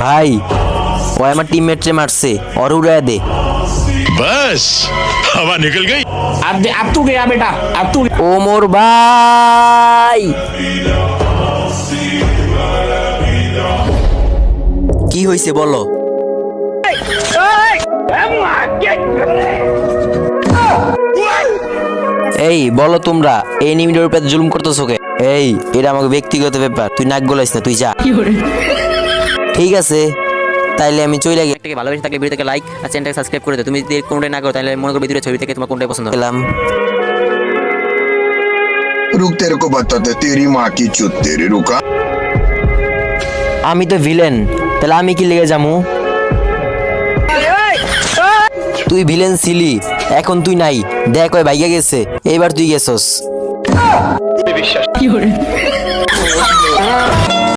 ভাই ও আমার টিমমেটরে মারছে ওর উড়ায় দে बस हवा निकल गई अब दे- अब तू गया बेटा अब तू ও মোর ভাই কি হয়েছে বলো এই বলো তোমরা এই নিমিটের উপরে জুলুম করতেছো কে এই এটা আমাকে ব্যক্তিগত ব্যাপার তুই নাক গলাইস না তুই যা ঠিক আছে তাইলে আমি চলে গেলাম থেকে ভালোবেসে থাকলে ভিডিওটাকে লাইক আর চ্যানেলটাকে সাবস্ক্রাইব করে দিও তুমি যদি কোনটাই না করো তাহলে মনে করবে ভিডিও ছবি থেকে তোমার কোনটাই পছন্দ হবে গেলাম रुक तेरे को बताते तेरी माँ की चुत तेरी रुका আমি তো ভিলেন তাহলে আমি কি লেগে যামু তুই ভিলেন ছিলি এখন তুই নাই দেখ ওই ভাইয়া গেছে এইবার তুই গেছস